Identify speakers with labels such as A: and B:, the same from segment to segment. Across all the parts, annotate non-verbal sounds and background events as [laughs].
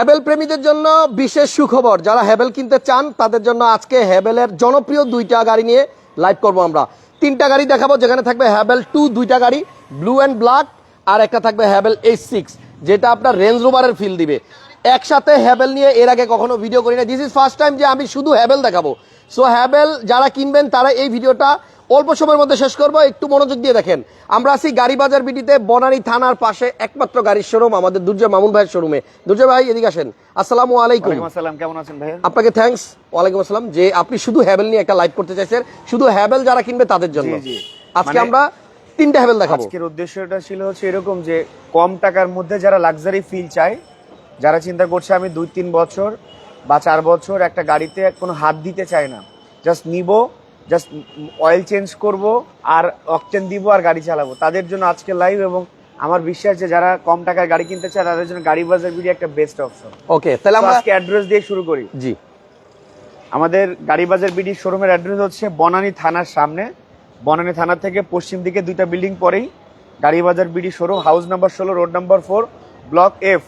A: Haven প্রেমীদের জন্য বিশেষ সুখবর। যারা হ্যাভেল কিনতে চান, তাদের জন্য আজকে হ্যাভেলের জনপ্রিয় দুইটা গাড়ি নিয়ে লাইভ করব আমরা। তিনটা গাড়ি দেখাবো, যেখানে থাকবে হ্যাভেল টু দুইটা গাড়ি ব্লু অ্যান্ড ব্ল্যাক আর একটা থাকবে হ্যাভেল এইচ সিক্স যেটা আপনার রেঞ্জ রোভারের ফিল দিবে। একসাথে হ্যাভেল নিয়ে এর আগে কখনো ভিডিও করি না দিস ইজ ফার্স্ট টাইম যে আমি শুধু হ্যাভেল দেখাবো। সো হ্যাভেল যারা কিনবেন, তারা এই ভিডিওটা অল্প সময়ের মধ্যে শেষ করব। একটু মনোযোগ দিয়ে দেখেন। আমরা আছি গাড়ি বাজার বিডিতে বনানী থানার পাশে একমাত্র গাড়ির শোরুম আমাদের দুর্জয় মামুন ভাইয়ের শোরুমে দুর্জয় ভাই এদিকে আসেন। আসসালামু আলাইকুম।
B: আসসালাম কেমন আছেন ভাইয়া?
A: আপনাকে থ্যাঙ্কস ওয়ালাইকুম আসসালাম। যে আপনি শুধু হ্যাভেল নিয়ে একটা লাইভ করতে চাইছেন শুধু হ্যাভেল যারা কিনবে তাদের জন্য। আজকে
B: মানে-
A: আমরা তিনটা হ্যাভেল দেখাবো।
B: আজকের উদ্দেশ্যটা ছিল হচ্ছে এরকম যে কম টাকার মধ্যে যারা লাক্সারি ফিল চায় যারা চিন্তা করছে আমি দুই তিন বছর বা চার বছর একটা গাড়িতে কোনো হাত দিতে চাই না জাস্ট নিব জাস্ট অয়েল চেঞ্জ করব আর অকটেন দিব আর গাড়ি চালাবো। তাদের জন্য আজকে লাইভ এবং আমার বিশ্বাস যে যারা কম টাকার গাড়ি কিনতে চায় তাদের জন্য গাড়ি বাজার বিডি একটা বেস্ট অপশন
A: ওকে তাহলে আমরা
B: আজকে অ্যাড্রেস দিয়ে শুরু করি।
A: জি।
B: আমাদের গাড়িবাজার বিডি শোরুমের অ্যাড্রেস হচ্ছে বনানী থানার সামনে। বনানী থানা থেকে পশ্চিম দিকে দুইটা বিল্ডিং পরেই Gari Bazar BD showroom house number ষোলো road number four block F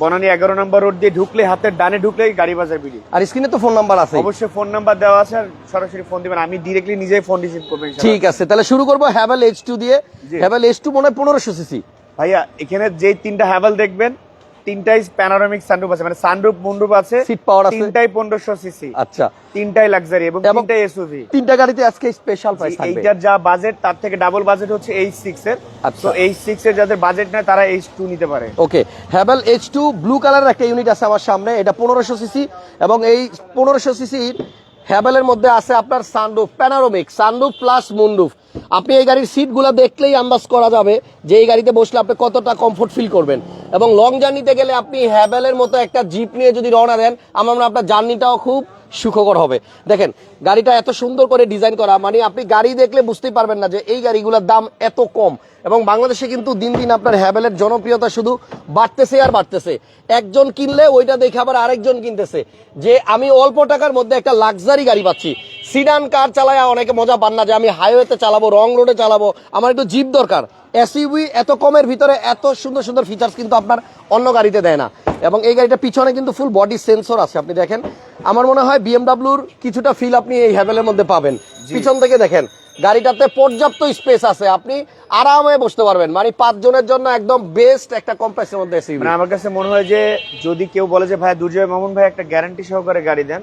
B: Banani এগারো নম্বর রোড দিয়ে ঢুকলে হাতের ডানে ঢুকলে গাড়ি বাজার বিডি
A: আর স্ক্রিনে তো ফোন নাম্বার আছে
B: অবশ্যই ফোন নাম্বার দেওয়া আছে আর সরাসরি ফোন দিবেন। আমি ডিরেক্টলি নিজেই ফোন রিসিভ করবেন
A: ঠিক আছে তাহলে শুরু করব হ্যাভেল এইচ টু দিয়ে। হ্যাভেল এইচ টু মনে হয় পনেরোশো সিসি
B: ভাইয়া এখানে যে তিনটা হ্যাভেল দেখবেন তিনটাই প্যানোরামিক সানরুফ আছে মানে সানরুফ আছে
A: সিট পাওয়ার আছে।
B: তিনটাই পনেরোশো সিসি
A: আচ্ছা।
B: তিনটাই লাক্সারি এবং তিনটাই এসইউভি
A: তিনটা গাড়িতে আজকে স্পেশাল প্রাইস থাকবে।
B: এইটার যা বাজেট তার থেকে ডাবল বাজেট হচ্ছে এইচ সিক্স এর।
A: আচ্ছা।
B: তো এইচ সিক্স এর যাদের বাজেট নেয় তারা এইচ টু নিতে পারে।
A: Okay Haval H two blue কালারের একটা ইউনিট আছে আমার সামনে এটা পনেরোশো সিসি এবং এই পনেরোশো সিসি হ্যাভেলের মধ্যে আছে আপনার সানরুফ প্যানারোমিক সানরুফ প্লাস মুন্ডুফ আপনি এই গাড়ির সিটগুলো দেখলেই আন্দাজ করা যাবে যে এই গাড়িতে বসলে আপনি কতটা কমফোর্ট ফিল করবেন। এবং লং জার্নিতে গেলে আপনি হ্যাভেলের মতো একটা জিপ নিয়ে যদি রওনা দেন, আমার আপনার জার্নিটাও খুব সুখকর হবে। দেখেন, গাড়িটা এত সুন্দর করে ডিজাইন করা মানে আপনি গাড়ি দেখলে বুঝতেই পারবেন না যে এই গাড়িগুলোর দাম এত কম। এবং বাংলাদেশে কিন্তু দিন দিন আপনার হ্যাভেলের জনপ্রিয়তা শুধু বাড়তেছে আর বাড়তেছে। একজন কিনলে ওইটা দেখে আবার আরেকজন কিনতেছে। যে আমি অল্প টাকার মধ্যে একটা লাক্সারি গাড়ি পাচ্ছি। সিডান কার চালায় অনেকে মজা পান না যে আমি হাইওয়েতে চালাবো রং রোডে চালাবো। আমার একটু জিপ দরকার। এসইউভি এত কমের ভিতরে এত সুন্দর সুন্দর ফিচার্স কিন্তু আপনার অন্য গাড়িতে দেয় না। এবং এই গাড়িটা পিছনে কিন্তু ফুল বডি সেন্সর আছে আপনি দেখেন। আমার মনে হয় বিএমডাব্লিউর কিছুটা ফিল আপনি এই হ্যাভেলের মধ্যে পাবেন। পিছন থেকে দেখেন। গাড়িটাতে পর্যাপ্ত স্পেস আছে। আপনি আরামে বসতে পারবেন। মানে পাঁচজনের জন্য একদম বেস্ট একটা কম্প্লেক্সের মধ্যে এসইউভি
B: মানে আমার কাছে মনে হয় যে যদি কেউ বলে যে ভাই দুর্জয় মামুন ভাই একটা গ্যারান্টি সহকারে গাড়ি দেন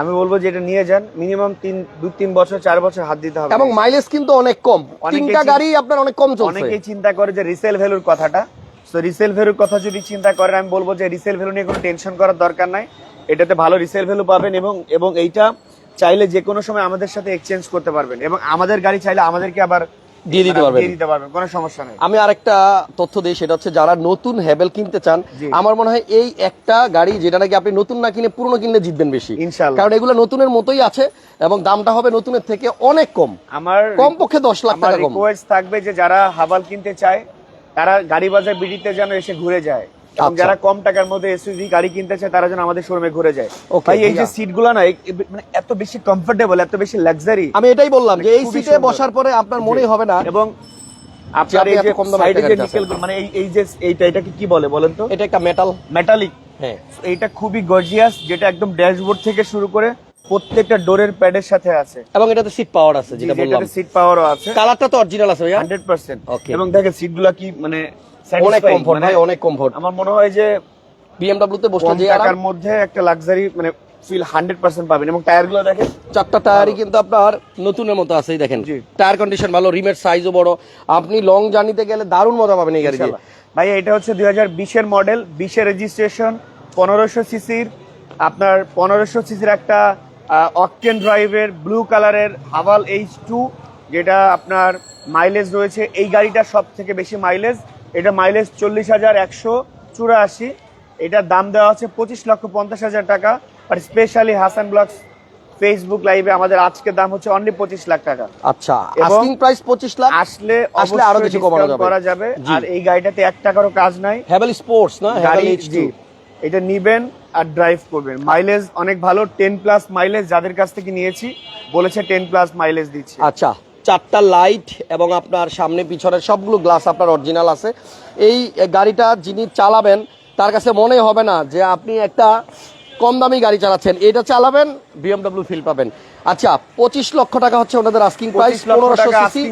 B: আমি বলব যে এটা নিয়ে যান। মিনিমাম তিন দুই তিন বছর চার বছর হাত দিতে হবে।
A: এবং মাইলেজ কিন্তু অনেক কম। তিনটা গাড়ি আপনার অনেক কম চলছে।
B: অনেকেই চিন্তা করে যে রিসেল ভ্যালুর কথাটা। তো রিসেল ভ্যালুর কথা যদি চিন্তা করেন আমি বলব যে রিসেল ভ্যালু নিয়ে কোনো টেনশন করার দরকার নাই। এটাতে ভালো রিসেল ভ্যালু পাবেন এবং এবং এইটা চাইলে যে কোনো সময় আমাদের সাথে এক্সচেঞ্জ করতে পারবেন এবং আমাদের গাড়ি চাইলে আমাদেরকে আবার
A: দিয়ে দিতে পারবেন।
B: দিয়ে দিতে পারবেন কোনো সমস্যা নেই
A: আমি আরেকটা তথ্য দিই সেটা হচ্ছে যারা নতুন হ্যাভেল কিনতে চান আমার মনে হয় এই একটা গাড়ি যেটা নাকি আপনি নতুন না কিনে পুরনো কিনলে জিতবেন বেশি
B: ইনশাআল্লাহ।
A: কারণ এগুলো নতুনের মতোই আছে এবং দামটা হবে নতুনের থেকে অনেক কম
B: আমার
A: কমপক্ষে দশ লাখ টাকা কম
B: রিকোয়েস্ট থাকবে যে যারা হাবাল কিনতে চায় তারা গাড়ি বাজার বিডিতে যেন এসে ঘুরে যায়। যারা কম টাকার মধ্যে এসইউভি গাড়ি কিনতে চায় তারা যেন আমাদের শোরুমে ঘুরে যায়। ভাই এই যে। সিটগুলো না মানে এত বেশি কমফোর্টেবল এত বেশি লাক্সারি
A: আমি এটাই বললাম যে এই সিটে বসার পরে আপনার মনেই হবে না
B: এবং আপনার এই যে সাইডে যে নিকেল মানে এই এই যে এইটা এটাকে কি বলে বলেন তো?
A: এটা একটা মেটাল
B: মেটালিক
A: হ্যাঁ।
B: এটা খুবই গর্জিয়াস যেটা একদম ড্যাশবোর্ড থেকে শুরু করে প্রত্যেকটা ডোরের প্যাডের সাথে আছে।
A: এবং এটাতে সিট পাওয়ার আছে যেটা বললাম।
B: সিট পাওয়ারও আছে।
A: কালারটা তো অরিজিনাল আছে ভাইয়া।
B: Percent
A: Okay.
B: এবং দেখেন সিটগুলা কি মানে
A: অনেক কমফোর্ট
B: মানে
A: ভাই অনেক কমফোর্ট
B: আমার মনে হয় যে
A: বিএমডব্লিউ তে বসলে যে
B: টাকার মধ্যে একটা লাক্সারি মানে ফিল হান্ড্রেড পার্সেন্ট পাবেন। এবং টায়ারগুলো দেখেন
A: চারটা টায়ারই কিন্তু আপনার নতুনের মতো আছে এই দেখেন। টায়ার কন্ডিশন ভালো রিমের সাইজও বড়। আপনি লং জার্নিতে গেলে দারুণ মজা পাবেন এই গাড়ি দিয়ে
B: ইনশাআল্লাহ। ভাই এটা হচ্ছে দুই হাজার বিশের মডেল বিশের রেজিস্ট্রেশন পনেরোশো সিসির আপনার পনেরোশো সিসির একটা অকটেন ড্রাইভের ব্লু কালারের হাভাল এইচ টু যেটা আপনার মাইলেজ রয়েছে। এই গাড়িটা সব থেকে বেশি মাইলেজ এটা মাইলেজ চল্লিশ হাজার একশো চুরাশি। এটার দাম দেওয়া হচ্ছে পঁচিশ লক্ষ পঞ্চাশ হাজার টাকা। আর স্পেশালি হাসান ব্লগস ফেসবুক লাইভে আমাদের আজকের দাম হচ্ছে অনলি পঁচিশ লাখ টাকা।
A: আচ্ছা
B: এবং
A: আস্কিং প্রাইস পঁচিশ লাখ
B: আসলে
A: আসলে
B: আরও
A: কিছু কমানো যাবে।
B: করা যাবে। আর এই গাড়িটাতে এক টাকারও কাজ নাই।
A: হ্যাভেল স্পোর্টস না? হ্যাভেল
B: গাড়ি জি। এটা নিবেন আর ড্রাইভ করবেন। মাইলেজ অনেক ভালো টেন প্লাস মাইলেজ যাদের কাছ থেকে নিয়েছি বলেছে টেন প্লাস মাইলেজ দিচ্ছে।
A: আচ্ছা। চারটা লাইট এবং আপনার সামনে পিছনের সবগুলো গ্লাস আপনার অরিজিনাল আছে। এই গাড়িটা যিনি চালাবেন তার কাছে মনে হবে না যে আপনি একটা কম দামি গাড়ি চালাচ্ছেন। এটা চালাবেন বিএমডব্লিউ ফিল পাবেন। আচ্ছা পঁচিশ লক্ষ টাকা হচ্ছে ওনাদের আস্কিং প্রাইস
B: 25 লক্ষ
A: পনেরোশো CC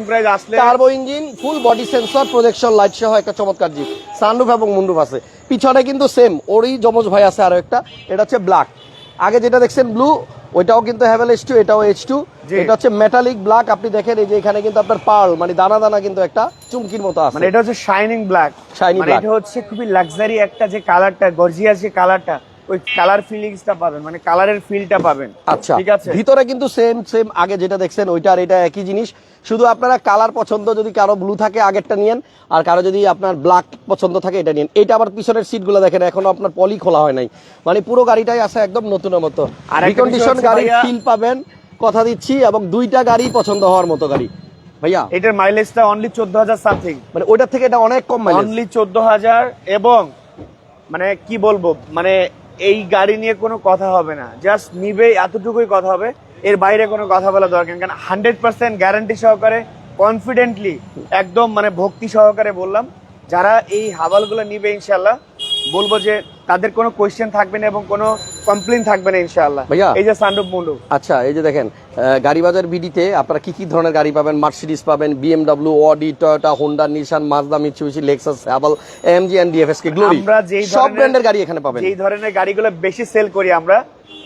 A: turbo engine full body sensor projection light সহ একটা চমৎকার জিপ। সানরুফ এবং মুন্ডুফ আছে। পিছনে কিন্তু সেম ওরই যমজ ভাই আছে আরও একটা। এটা হচ্ছে ব্ল্যাক আগে যেটা দেখছেন ব্লু ওইটাও কিন্তু হ্যাভেল এইচ টু এটাও এইচ টু। এটা হচ্ছে মেটালিক ব্ল্যাক আপনি দেখেন এই যে এখানে কিন্তু আপনার পার্ল মানে দানা দানা কিন্তু একটা চুমকির মতো আছে।
B: মানে এটা হচ্ছে শাইনিং ব্ল্যাক শাইনিং
A: ব্ল্যাক
B: এটা হচ্ছে খুবই লাক্সারি একটা যে কালারটা গর্জিয়াস যে কালারটা ওই কালার ফিলিংসটা পাবেন মানে কালারের ফিলটা পাবেন।
A: আচ্ছা
B: ঠিক আছে?
A: ভিতরে কিন্তু সেম সেম আগে যেটা দেখছেন ওইটা আর এটা একই জিনিস। শুধু আপনারা কালার পছন্দ যদি কারও ব্লু থাকে আগেরটা নিয়েন। আর কারও যদি আপনার ব্ল্যাক পছন্দ থাকে এটা নিন এটা আবার পিছনের সিটগুলো দেখেন এখনও আপনার পলি খোলা হয় নাই। মানে পুরো গাড়িটাই আছে একদম নতুনের মতো।
B: আর
A: রিকন্ডিশন গাড়ির ফিল পাবেন কথা দিচ্ছি এবং দুইটা গাড়ি পছন্দ হওয়ার মতো গাড়ি। ভাইয়া?
B: এটার মাইলেজটা অনলি চোদ্দ হাজার সামথিং
A: মানে ওইটার থেকে এটা অনেক কম মাইলেজ
B: অনলি চোদ্দ হাজার এবং মানে কি বলব মানে এই গাড়ি নিয়ে কোনো কথা হবে না জাস্ট নিবে এতটুকুই কথা হবে এর বাইরে কোনো কথা বলা দরকার। কারণ হান্ড্রেড পার্সেন্ট গ্যারান্টি সহকারে কনফিডেন্টলি একদম মানে ভক্তি সহকারে বললাম, যারা এই হাবালগুলো নিবে ইনশাল্লাহ বলব যে তাদের কোনো কোয়েশ্চেন থাকবে না এবং কোনো কমপ্লেন থাকবে না ইনশাল্লাহ
A: ভাইয়া।
B: এই যে সান্ডুপ মুন্ডু।
A: আচ্ছা এই যে দেখেন গাড়ি বাজার বিডিতে আপনারা কি কি ধরনের গাড়ি পাবেন? মার্সিডিস পাবেন BMW Audi Toyota Honda Nissan Mazda Mitsubishi Lexus Haval MG and DFS K Glory
B: আমরা যেই
A: সব ব্র্যান্ডের গাড়ি এখানে পাবেন।
B: এই ধরনের গাড়িগুলো বেশি সেল করি আমরা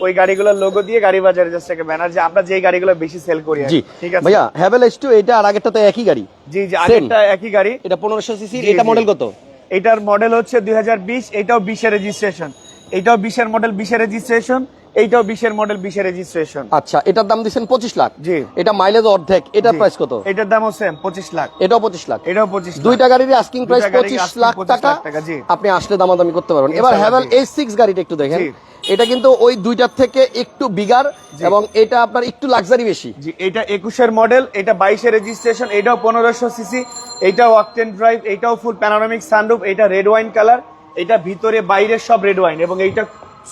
B: ওই গাড়িগুলোর লোগো দিয়ে গাড়ি বাজারে জাস্ট একটা ব্যানার যে আমরা যেই গাড়িগুলো বেশি সেল করি
A: জি।
B: ঠিক আছে?
A: ভাইয়া হ্যাভেল টু এটা আর আগেরটা তো একই গাড়ি?
B: জি জি. আগেরটা একই গাড়ি।
A: এটা পনেরোশো সিসি
B: জি,
A: এটা মডেল কত?
B: এটার মডেল হচ্ছে দুই হাজার বিশ এটাও বিশের রেজিস্ট্রেশন এটাও বিশের মডেল বিশের রেজিস্ট্রেশন এইটাও বিশের মডেল বিশের রেজিস্ট্রেশন
A: আচ্ছা এটার দাম দিচ্ছেন পঁচিশ লাখ।
B: জি।
A: এটা মাইলেজ অর্ধেক এটার প্রাইস কত?
B: এটার দাম হচ্ছে পঁচিশ লাখ।
A: এটাও পঁচিশ লাখ।
B: এটাও পঁচিশ
A: দুইটা গাড়ির আস্কিং প্রাইস পঁচিশ লাখ টাকা। আপনি আসলে দামাদামি করতে পারবেন। এবার হ্যাভেল এই সিক্স গাড়িটা একটু দেখেন। এটা কিন্তু ওই দুইটার থেকে একটু বিগার এবং এটা আপনার একটু লাক্সারি বেশি।
B: জি এটা একুশের মডেল এটা বাইশের রেজিস্ট্রেশন এটাও পনেরোশো সিসি এটাও অকটেন ড্রাইভ এটাও ফুল প্যানোরামিক সানরুফ এটা রেড ওয়াইন কালার এটা ভিতরে বাইরে সব রেড ওয়াইন এবং এইটা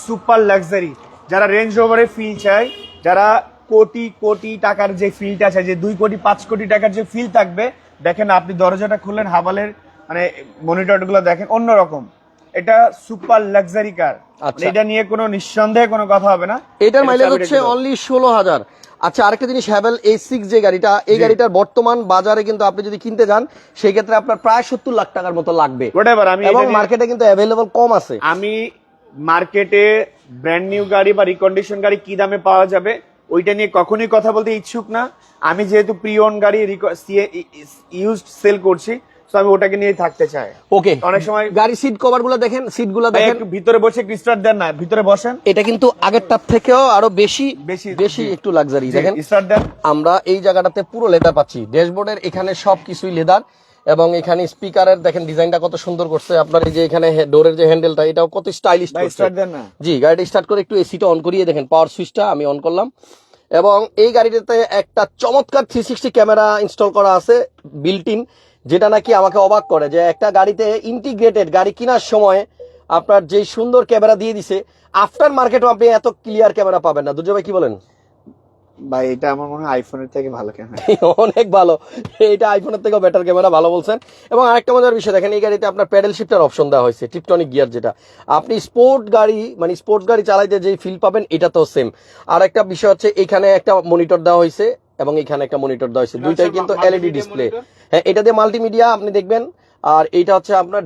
B: সুপার লাক্সারি যারা রেঞ্জ ওভারে ফিল চায় যারা কোটি কোটি টাকার যে ফিলটা আছে যে দুই কোটি পাঁচ কোটি টাকার যে ফিল থাকবে দেখেন আপনি দরজাটা খুললেন হাবালের মানে মনিটরগুলো দেখেন অন্যরকম। এটা সুপার লাক্সারি কার।
A: আচ্ছা।
B: এটা নিয়ে কোনো নিঃসন্দেহে কোনো কথা হবে না।
A: এটার
B: এটা
A: মাইলেজ হচ্ছে অনলি ষোলো হাজার। আচ্ছা আরেকটা জিনিস হ্যাভেল এই সিক্স যে গাড়িটা এই গাড়িটার বর্তমান বাজারে কিন্তু আপনি যদি কিনতে যান সেই ক্ষেত্রে আপনার প্রায় সত্তর লাখ টাকার মতো লাগবে।
B: আমি
A: এবং মার্কেটে কিন্তু অ্যাভেলেবল কম আছে।
B: আমি মার্কেটে ব্র্যান্ড নিউ গাড়ি বা রিকন্ডিশন গাড়ি কি দামে পাওয়া যাবে ওইটা নিয়ে কখনোই কথা বলতে ইচ্ছুক না। আমি যেহেতু প্রিয়ন গাড়ি ইউজ সেল করছি তো আমি ওটাকে নিয়ে থাকতে চাই।
A: ওকে
B: অনেক সময়
A: গাড়ি সিট কভারগুলো দেখেন
B: সিটগুলো
A: দেখেন।
B: ভিতরে বসে স্টার্ট দেন না ভিতরে বসেন।
A: এটা কিন্তু আগেরটার থেকেও আরও বেশি
B: বেশি,
A: বেশি একটু লাক্সারি দেখেন।
B: স্টার্ট দেন।
A: আমরা এই জায়গাটাতে পুরো লেদার পাচ্ছি। ড্যাশবোর্ডের এখানে লেদার এবং এখানে স্পিকারের দেখেন ডিজাইনটা কত সুন্দর করছে। আপনার এই যে এখানে ডোরের যে হ্যান্ডেলটা এটাও কত স্টাইলিশ জি গাড়িটা স্টার্ট করে একটু এসিটা অন করিয়ে দেখেন পাওয়ার সুইচটা আমি অন করলাম। এবং এই গাড়িটাতে একটা চমৎকার থ্রি সিক্সটি ক্যামেরা ইনস্টল করা আছে বিল্ট ইন যেটা নাকি আমাকে অবাক করে যে একটা গাড়িতে ইন্টিগ্রেটেড গাড়ি কেনার সময় আপনার যে সুন্দর ক্যামেরা দিয়ে দিছে আফটার মার্কেটও আপনি এত ক্লিয়ার ক্যামেরা পাবেন না। দুর্জয় ভাই কি বলেন?
B: ভাই এটা আমার মনে হয় আইফোনের থেকে ভালো ক্যামেরা। [laughs]
A: অনেক ভালো। এটা আইফোনের থেকেও বেটার ক্যামেরা ভালো বলছেন। এবং আরেকটা মজার বিষয় দেখেন এই গাড়িতে আপনার প্যাডেল শিফটার অপশন দেওয়া হয়েছে টিপটনিক গিয়ার যেটা। আপনি স্পোর্ট গাড়ি মানে স্পোর্টস গাড়ি চালাইতে যে ফিল পাবেন এটা তো সেম আর একটা বিষয় হচ্ছে এখানে একটা মনিটর দেওয়া হয়েছে এবং এখানে একটা মনিটর দেওয়া হয়েছে। দুইটাই কিন্তু এলইডি ডিসপ্লে হ্যাঁ এটা দিয়ে মাল্টিমিডিয়া আপনি দেখবেন আর এইটা হচ্ছে আপনার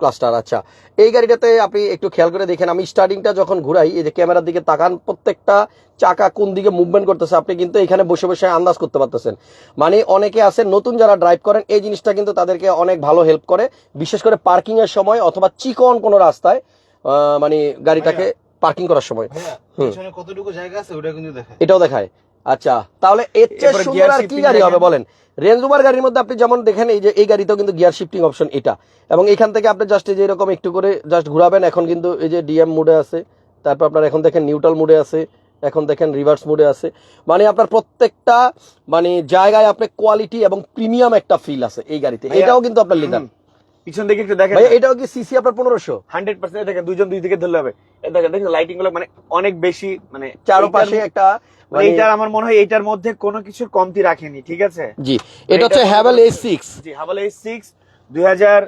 A: ক্লাস্টার আচ্ছা। এই গাড়িটাতে আপনি একটু খেয়াল করে দেখেন আমি স্টার্টিংটা যখন ঘুরাই এই যে ক্যামেরার দিকে তাকান প্রত্যেকটা চাকা কোন দিকে মুভমেন্ট করতেছে আপনি কিন্তু এখানে বসে বসে আন্দাজ করতে পারতেছেন। মানে অনেকে আছেন নতুন যারা ড্রাইভ করেন এই জিনিসটা কিন্তু তাদেরকে অনেক ভালো হেল্প করে। বিশেষ করে পার্কিং এর সময় অথবা চিকন কোনো রাস্তায় আহ, মানে গাড়িটাকে পার্কিং করার সময়।
C: কতটুকু জায়গা আছে ওটা কিন্তু
A: এটাও দেখায়। আচ্ছা তাহলে এর চেয়ে সুন্দর আর কি গাড়ি হবে বলেন? রেঞ্জ রোভার গাড়ির মধ্যে আপনি যেমন দেখেন এই যে এই গাড়িতেও কিন্তু গিয়ার শিফটিং অপশন এটা। এবং এখান থেকে আপনি জাস্ট যে এরকম একটু করে জাস্ট ঘুরাবেন এখন কিন্তু এই যে ডিএম মোডে আছে তারপর আপনার এখন দেখেন নিউট্রাল মোডে আছে এখন দেখেন রিভার্স মোডে আছে। মানে আপনার প্রত্যেকটা মানে জায়গায় আপনার কোয়ালিটি এবং প্রিমিয়াম একটা ফিল আছে এই গাড়িতে। এটাও কিন্তু আপনার লিদার
B: হুম। পিছন দিকে একটু দেখেন
A: এটাও কি সিসি আপনার পনেরোশো?
B: হান্ড্রেড পার্সেন্ট দেখেন দুইজন দুই দিকে ধরলে হবে। দেখেন দেখেন লাইটিংগুলো মানে অনেক বেশি মানে
A: চারপাশে একটা
B: মানে এইটার আমার মনে হয় এইটার মধ্যে কোনো কিছুর কমতি রাখেনি ঠিক আছে?
A: জি এটা হচ্ছে হ্যাভেল এ সিক্স
B: জি হাভাল এই সিক্স দুই হাজার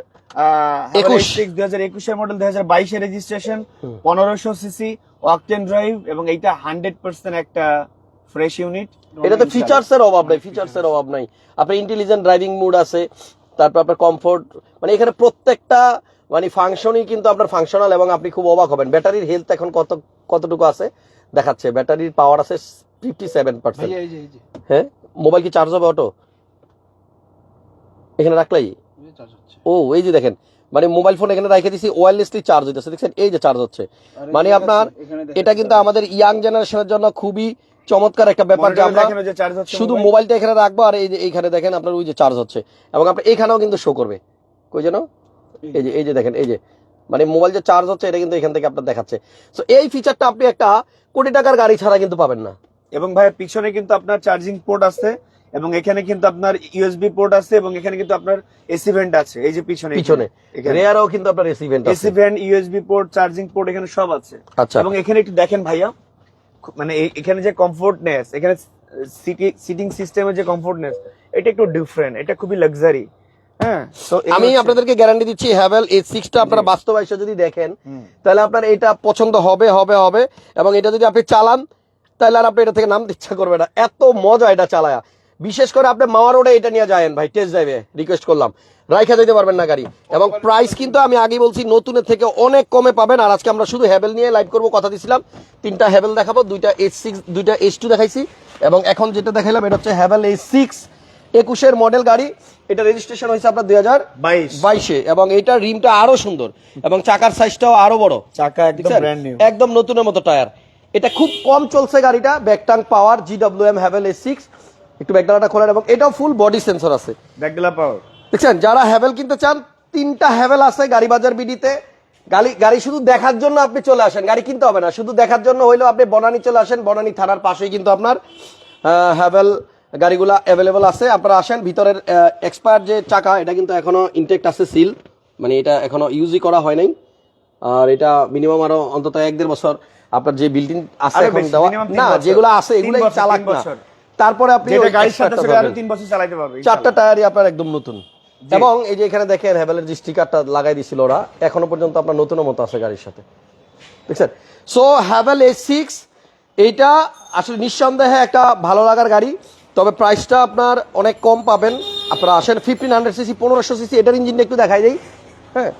A: একুশ।
B: দুই হাজার একুশের মডেল দুই হাজার বাইশের রেজিস্ট্রেশন পনেরোশো সিসি অকটেন ড্রাইভ এবং এইটা হান্ড্রেড পার্সেন্ট একটা ফ্রেশ ইউনিট
A: এটাতে ফিচার্স এর অভাব নাই ফিচার্স এর অভাব নাই। আপনার ইন্টেলিজেন্ট ড্রাইভিং মুড আছে তারপর আপনার কমফোর্ট মানে এখানে প্রত্যেকটা মানে ফাংশনই কিন্তু আপনার ফাংশনাল এবং আপনি খুব অবাক হবেন। ব্যাটারির হেলথ এখন কত কতটুকু আছে? দেখাচ্ছে। ব্যাটারির পাওয়ার আছে ফিফটি সেভেন পার্সেন্ট হ্যাঁ? মোবাইল কি চার্জ হবে অটো এখানে রাখলাই? ও এই যে দেখেন। মানে মোবাইল ফোন এখানে রেখে দিছি ওয়্যারলেসলি চার্জ হইতেছে। দেখছেন? এই যে চার্জ হচ্ছে। মানে আপনার এটা কিন্তু আমাদের ইয়াং জেনারেশনের জন্য খুবই চমৎকার একটা ব্যাপার যে আমরা শুধু মোবাইলটা এখানে রাখব আর এই যে এইখানে দেখেন আপনার ওই যে চার্জ হচ্ছে। এবং আপনার এখানেও কিন্তু শো করবে। কই যেন? এই যে এই যে দেখেন এই যে। মানে মোবাইল যে চার্জ হচ্ছে এটা কিন্তু এখান থেকে আপনার দেখাচ্ছে। তো এই ফিচারটা আপনি একটা কোটি টাকার গাড়ি ছাড়া কিন্তু পাবেন না।
B: এবং ভাই পিছনে কিন্তু আপনার চার্জিং পোর্ট আছে এবং এখানে কিন্তু আপনার ইউএসবি পোর্ট আছে এবং এখানে কিন্তু আপনার এসি ভেন্ট আছে। এই যে পিছনে।
A: পিছনে। রেয়ারও কিন্তু আপনার AC vent
B: AC vent USB port charging port এখানে সব আছে।
A: আচ্ছা।
B: এবং এখানে একটু দেখেন ভাইয়া। মানে এখানে যে কমফোর্টনেস এখানে সিটিং সিস্টেমের যে কমফোর্টনেস এটা একটু ডিফারেন্ট এটা খুবই লাক্সারি হ্যাঁ?
A: আমি আপনাদেরকে গ্যারান্টি দিচ্ছি হ্যাভেল এই সিক্সটা আপনারা বাস্তবায়িত যদি দেখেন তাহলে আপনার এটা পছন্দ হবে হবে হবে এবং এটা যদি আপনি চালান তাহলে আর আপনি এটা থেকে নামতে ইচ্ছা করবে না। এত মজা এটা চালায়া। বিশেষ করে আপনি মাওয়া রোডে এটা নিয়ে যায়েন ভাই টেস্ট ড্রাইভে রিকোয়েস্ট করলাম। রাইখা দিতে পারবেন না গাড়ি। এবং প্রাইস কিন্তু আমি আগে বলছি নতুনের থেকে অনেক কমে পাবেন। আর আজকে আমরা শুধু হ্যাভেল নিয়ে লাইভ করব কথা দিছিলাম। তিনটা হ্যাভেল দেখাবো দুইটা এইচ সিক্স দুইটা এইচ টু দেখাইছি। এবং এখন যেটা দেখাইলাম এটা হচ্ছে হ্যাভেল এইচ সিক্স একুশের মডেল গাড়ি। এটা রেজিস্ট্রেশন হয়েছে আপনার দুই হাজার
B: বাইশ।
A: বাইশে। এবং এইটার রিমটা আরও সুন্দর। এবং চাকার সাইজটাও আরও বড়।
B: চাকা একদম
A: নতুনের মতো টায়ার এটা খুব কম চলছে গাড়িটা। ব্যাকটাং power G W M Haval S six একটু ব্যাকডালাটা খোলেন। এবং এটাও ফুল বডি সেন্সর আছে।
B: ব্যাকডেলা পাওয়ার
A: দেখছেন যারা হ্যাভেল কিনতে চান তিনটা হ্যাভেল আছে গাড়ি বাজার বিডিতে। গাড়ি গাড়ি শুধু দেখার জন্য আপনি চলে আসেন গাড়ি কিনতে হবে না শুধু দেখার জন্য হইলেও আপনি বনানি চলে আসেন বনানি থানার পাশেই কিন্তু আপনার হ্যাভেল গাড়িগুলা অ্যাভেলেবল আছে। আপনারা আসেন ভিতরের এক্সপায়ার যে চাকা এটা কিন্তু এখনও ইনটেক্ট আছে সিল মানে এটা এখনও ইউজই করা হয় নাই। আর এটা মিনিমাম আরও অন্তত এক দেড় বছর আপনার যে বিল্ডিং আছে এখন দেওয়া না। যেগুলো আছে
B: তিন
A: এগুলাই চালাক না। তারপরে আপনি চারটা টায়ারই আপনার একদম নতুন। এবং এই যে এখানে দেখেন হ্যাভেলের যে স্টিকারটা লাগাই দিছিল ওরা এখনও পর্যন্ত আপনার নতুনের মতো আছে গাড়ির সাথে। দেখছেন? সো হ্যাভেল এ সিক্স এইটা আসলে নিঃসন্দেহে একটা ভালো লাগার গাড়ি তবে প্রাইসটা আপনার অনেক কম পাবেন। আপনারা আসেন ফিফটিন হান্ড্রেড সিসি পনেরোশো সিসি এটার ইঞ্জিনটা একটু দেখাই দেই। হ্যাঁ?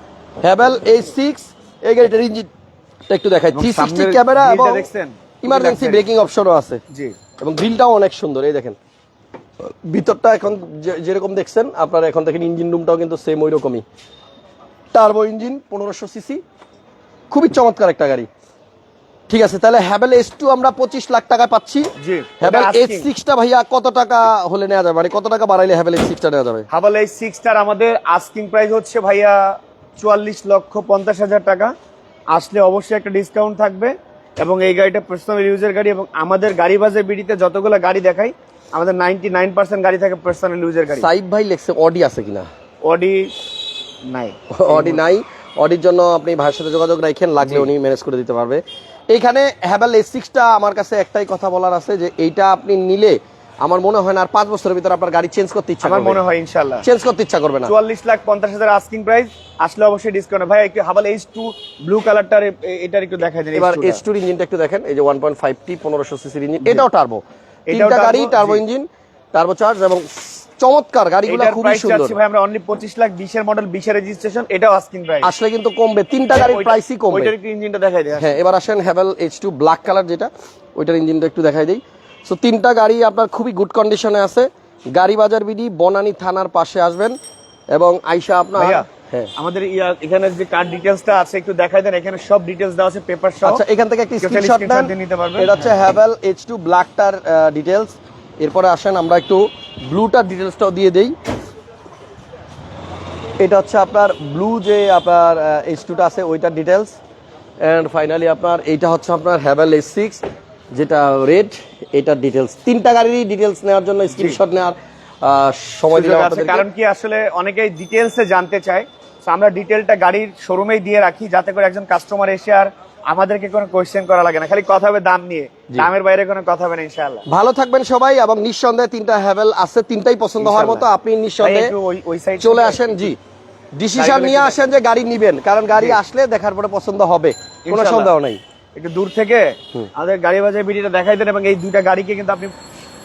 A: হ্যাভেল এ সিক্স এই গাড়িটার ইঞ্জিনটা একটু দেখাই। থ্রি সিক্সটি ক্যামেরা এবং ইমার্জেন্সি ব্রেকিং অপশনও আছে।
B: জি।
A: এবং গ্রিলটাও অনেক সুন্দর এই দেখেন। ভিতরটা এখন যেরকম দেখছেন আপনারা এখন দেখেন ইঞ্জিন রুমটাও কিন্তু সেম ওই রকমই টার্বো ইঞ্জিন পনেরোশো সিসি খুবই চমৎকার একটা গাড়ি। ঠিক আছে তাহলে হ্যাভেল এস টু আমরা পঁচিশ লাখ টাকা পাচ্ছি। হ্যাভেল এস সিক্সটা ভাইয়া কত টাকা হলে নেওয়া যাবে? মানে কত টাকা বাড়াইলে হ্যাভেল এস সিক্সটা নেওয়া যাবে?
B: হাবাল এই সিক্সটার আমাদের আস্কিং প্রাইস হচ্ছে ভাইয়া চুয়াল্লিশ লক্ষ পঞ্চাশ হাজার টাকা। আসলে অবশ্যই একটা ডিসকাউন্ট থাকবে এবং এই গাড়িটা পার্সোনাল ইউজের গাড়ি এবং আমাদের গাড়ি বাজার বিডিতে যতগুলো গাড়ি দেখাই আমাদের নাইনটি নাইন পার্সেন্ট গাড়ি থাকে পার্সোনাল ইউজের গাড়ি।
A: সাইব ভাই লেখছে অডি আছে কিনা?
B: অডি নাই।
A: অডি নাই। অডির জন্য আপনি ভাইয়ের সাথে যোগাযোগ রাখেন লাগলে উনি ম্যানেজ করে দিতে পারবে। এইখানে হ্যাভেল এস সিক্সটা আমার কাছে একটাই কথা বলার আছে যে এইটা আপনি নিলে আমার মনে হয় না আর পাঁচ বছরের ভিতরে আপনার গাড়ি চেঞ্জ করতে ইচ্ছা
B: আমার মনে হয় ইনশাল্লাহ
A: চেঞ্জ করতে ইচ্ছা করবে না।
B: চুয়াল্লিশ লাখ পঞ্চাশ হাজার আস্কিং প্রাইস আসলে অবশ্যই ডিসকাউন্ট ভাই একটু হাবাল এইচ টু ব্লু কালারটার এটার একটু দেখা যায়
A: এবার এস টুর ইঞ্জিনটা একটু দেখেন এই যে ওয়ান পয়েন্ট ফাইভ টি পনেরোশো সিসির ইঞ্জিন এটাও টার্বো তিনটা গাড়ি টার্বো ইঞ্জিন টার্বো চার্জ এবং চমৎকার গাড়িগুলো খুবই সুন্দর।
B: ভাই আমরা অনলি পঁচিশ লাখ বিশের মডেল বিশের রেজিস্ট্রেশন এটাও আস্কিং প্রাইস
A: আসলে কিন্তু কমবে তিনটা গাড়ির প্রাইসই কমবে।
B: ওইটার একটু ইঞ্জিনটা দেখাই
A: হ্যাঁ এবার আসেন Haval H two black colour যেটা ওইটার ইঞ্জিনটা একটু দেখাই দিই। সো তিনটা গাড়ি আপনার খুবই গুড কন্ডিশনে আছে। গাড়ি বাজার বিডি বনানী থানার পাশে আসবেন। এবং আইসা আপনার হ্যাঁ
B: আমাদের ইয়া- এখানে যে কার্ড ডিটেলসটা আছে একটু দেখাই দেন এখানে সব ডিটেলস দেওয়া আছে পেপার সহ
A: আচ্ছা এখান থেকে একটা স্ক্রিনশট
B: দিয়ে নিতে পারবেন।
A: এটা হচ্ছে হ্যাভেল এইচ টু ব্ল্যাকটার ডিটেলস এরপরে আসেন আমরা একটু ব্লুটার ডিটেলসটাও দিয়ে দেই। এটা হচ্ছে আপনার ব্লু যে আপনার এইচ টুটা আছে ওইটার ডিটেলস অ্যান্ড ফাইনালি আপনার এইটা হচ্ছে আপনার হ্যাভেল এইচ সিক্স যেটা রেড এটার ডিটেলস তিনটা গাড়িরই ডিটেলস নেওয়ার জন্য স্ক্রিনশট নেওয়ার সময় দিলাম।
B: কারণ কি আসলে অনেকেই ডিটেলসে জানতে চায়। আমরা ডিটেলটা গাড়ির শোরুমেই দিয়ে রাখি যাতে করে একজন কাস্টমার এসে আর আমাদেরকে কোনো কোয়েশ্চেন করা লাগে না। খালি কথা হবে দাম নিয়ে। দামের বাইরে কোনো কথা হবে না ইনশাআল্লাহ।
A: ভালো থাকবেন সবাই এবং নিঃসন্দেহে তিনটা হ্যাভেল আছে তিনটাই পছন্দ হওয়ার মতো। আপনি নিঃসন্দেহে
B: ওই ওই সাইড
A: চলে আসেন জি। ডিসিশন নিয়ে আসেন যে গাড়ি নিবেন কারণ গাড়ি আসলে দেখার পরে পছন্দ হবে। কোনো। সন্দেহ নেই।
B: একটু দূর থেকে আমাদের গাড়ি বাজার ভিডিওটা দেখাই দেন এবং এই দুইটা গাড়িকে কিন্তু আপনি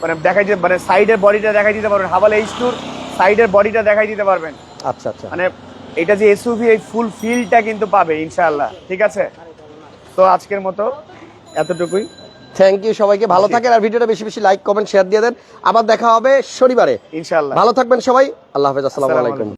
B: মানে দেখাই দিতে মানে সাইডের বডিটা দেখাই দিতে পারবেন। হাভাল এইচ টুর সাইডের বডিটা দেখাই দিতে পারবেন।
A: আচ্ছা আচ্ছা।
B: মানে এটা যে এসইউভি এই ফুল ফিলটা কিন্তু পাবে ইনশাআল্লাহ। ঠিক আছে? তো আজকের মতো এতটুকুই।
A: থ্যাংক ইউ সবাইকে। ভালো থাকেন আর ভিডিওটা বেশি বেশি লাইক কমেন্ট শেয়ার দিয়ে দেন। আবার দেখা হবে শনিবারে।
B: ইনশাআল্লাহ।
A: ভালো থাকবেন সবাই। আল্লাহ হাফেজ। আসসালামু
B: আসসালামু
A: আলাইকুম।